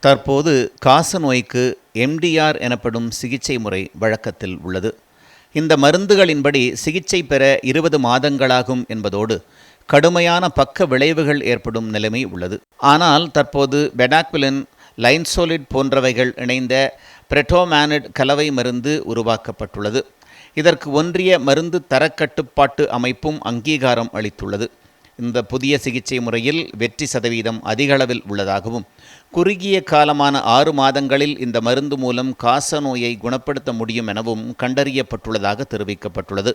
தற்போது காச நோய்க்கு எம்டிஆர் எனப்படும் சிகிச்சை முறை வழக்கத்தில் உள்ளது. இந்த மருந்துகளின்படி சிகிச்சை பெற இருபது மாதங்களாகும் என்பதோடு கடுமையான பக்க விளைவுகள் ஏற்படும் நிலைமை உள்ளது. ஆனால் தற்போது பெடாக்விலின் லைன்சோலிட் போன்றவைகள் இணைந்த பிரெட்டோமேனட் கலவை மருந்து உருவாக்கப்பட்டுள்ளது. இதற்கு ஒன்றிய மருந்து தரக்கட்டுப்பாட்டு அமைப்பும் அங்கீகாரம் அளித்துள்ளது. இந்த புதிய சிகிச்சை முறையில் வெற்றி சதவீதம் அதிகளவில் உள்ளதாகவும் குறுகிய காலமான ஆறு மாதங்களில் இந்த மருந்து மூலம் காச நோயை குணப்படுத்த முடியும் எனவும் கண்டறியப்பட்டுள்ளதாக தெரிவிக்கப்பட்டுள்ளது.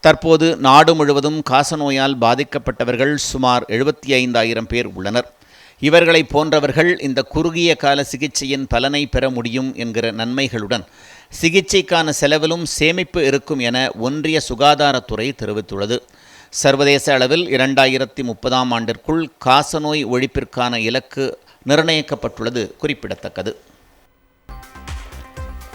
தற்போது நாடு முழுவதும் காசநோயால் பாதிக்கப்பட்டவர்கள் சுமார் எழுபத்தி ஐந்தாயிரம் பேர் உள்ளனர். இவர்களை போன்றவர்கள் இந்த குறுகிய கால சிகிச்சையின் பலனை பெற முடியும் என்கிற நன்மைகளுடன் சிகிச்சைக்கான செலவிலும் சேமிப்பு இருக்கும் என ஒன்றிய சுகாதாரத்துறை தெரிவித்துள்ளது. சர்வதேச அளவில் இரண்டாயிரத்தி முப்பதாம் ஆண்டிற்குள் காசநோய் ஒழிப்பிற்கான இலக்கு நிர்ணயிக்கப்பட்டுள்ளது குறிப்பிடத்தக்கது.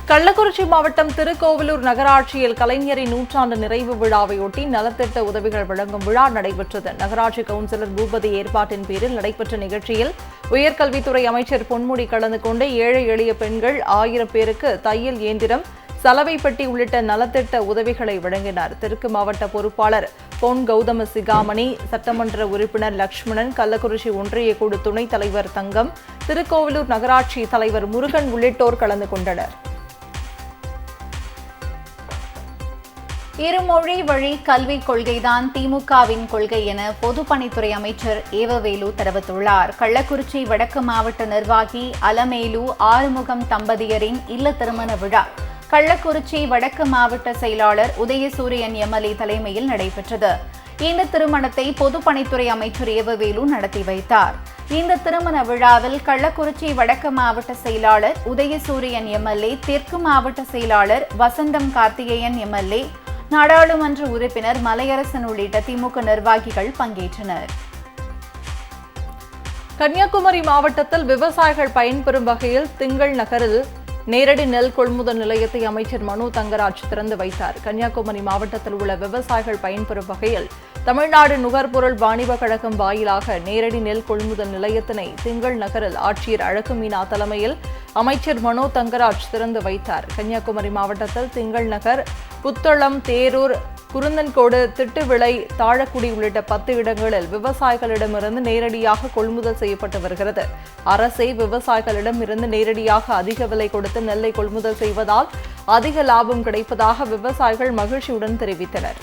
கள்ளக்குறிச்சி மாவட்டம் திருக்கோவிலூர் நகராட்சியில் கலைஞரின் நூற்றாண்டு நிறைவு விழாவையொட்டி நலத்திட்ட உதவிகள் வழங்கும் விழா நடைபெற்றது. நகராட்சி கவுன்சிலர் பூபதி ஏற்பாட்டின் பேரில் நடைபெற்ற நிகழ்ச்சியில் உயர்கல்வித்துறை அமைச்சர் பொன்முடி கலந்து கொண்டு ஏழை எளிய பெண்கள் ஆயிரம் பேருக்கு தையல் இயந்திரம் சலவைப்பட்டி உள்ளிட்ட நலத்திட்ட உதவிகளை வழங்கினார். தெற்கு மாவட்ட பொறுப்பாளர் பொன் கௌதம சிகாமணி சட்டமன்ற உறுப்பினர் லக்ஷ்மணன் கள்ளக்குறிச்சி ஒன்றிய குழு துணைத் தலைவர் தங்கம் திருக்கோவிலூர் நகராட்சி தலைவர் முருகன் உள்ளிட்டோர் கலந்து கொண்டனர். இருமொழி வழி கல்விக் கொள்கைதான் திமுகவின் கொள்கை என பொதுப்பணித்துறை அமைச்சர் ஏவவேலு தெரிவித்துள்ளார். கள்ளக்குறிச்சி வடக்கு மாவட்ட நிர்வாகி அலமேலு ஆறுமுகம் தம்பதியரின் இல்ல திருமண விழா கள்ளக்குறிச்சி வடக்கு மாவட்ட செயலாளர் உதயசூரியன் எம்எல்ஏ தலைமையில் நடைபெற்றது. இந்த திருமணத்தை பொதுப்பணித்துறை அமைச்சர் ஏவவேலு நடத்தி வைத்தார். இந்த திருமண விழாவில் கள்ளக்குறிச்சி வடக்கு மாவட்ட செயலாளர் உதயசூரியன் எம்எல்ஏ தெற்கு மாவட்ட செயலாளர் வசந்தம் கார்த்திகேயன் எம்எல்ஏ நாடாளுமன்ற உறுப்பினர் மலையரசன் உள்ளிட்ட திமுக நிர்வாகிகள் பங்கேற்றனர். கன்னியாகுமரி மாவட்டத்தில் விவசாயிகள் பயன்பெறும் வகையில் திங்கள் நகரில் நேரடி நெல் கொள்முதல் நிலையத்தை அமைச்சர் மனு தங்கராஜ் திறந்து வைத்தார். கன்னியாகுமரி மாவட்டத்தில் உள்ள விவசாயிகள் பயன்பெறும் வகையில் தமிழ்நாடு நுகர்பொருள் வாணிப கழகம் வாயிலாக நேரடி நெல் கொள்முதல் நிலையத்தினை திங்கள் நகரில் ஆட்சியர் அழகு மீனா தலைமையில் அமைச்சர் மனோ தங்கராஜ் திறந்து வைத்தார். கன்னியாகுமரி மாவட்டத்தில் திங்கள் நகர் புத்தளம் தேரூர் குருந்தன்கோடு திட்டுவிளை தாழக்குடி உள்ளிட்ட பத்து இடங்களில் விவசாயிகளிடமிருந்து நேரடியாக கொள்முதல் செய்யப்பட்டு வருகிறது. அரசே விவசாயிகளிடம் இருந்து நேரடியாக அதிக விலை கொடுத்து நெல்லை கொள்முதல் செய்வதால் அதிக லாபம் கிடைப்பதாக விவசாயிகள் மகிழ்ச்சியுடன் தெரிவித்தனர்.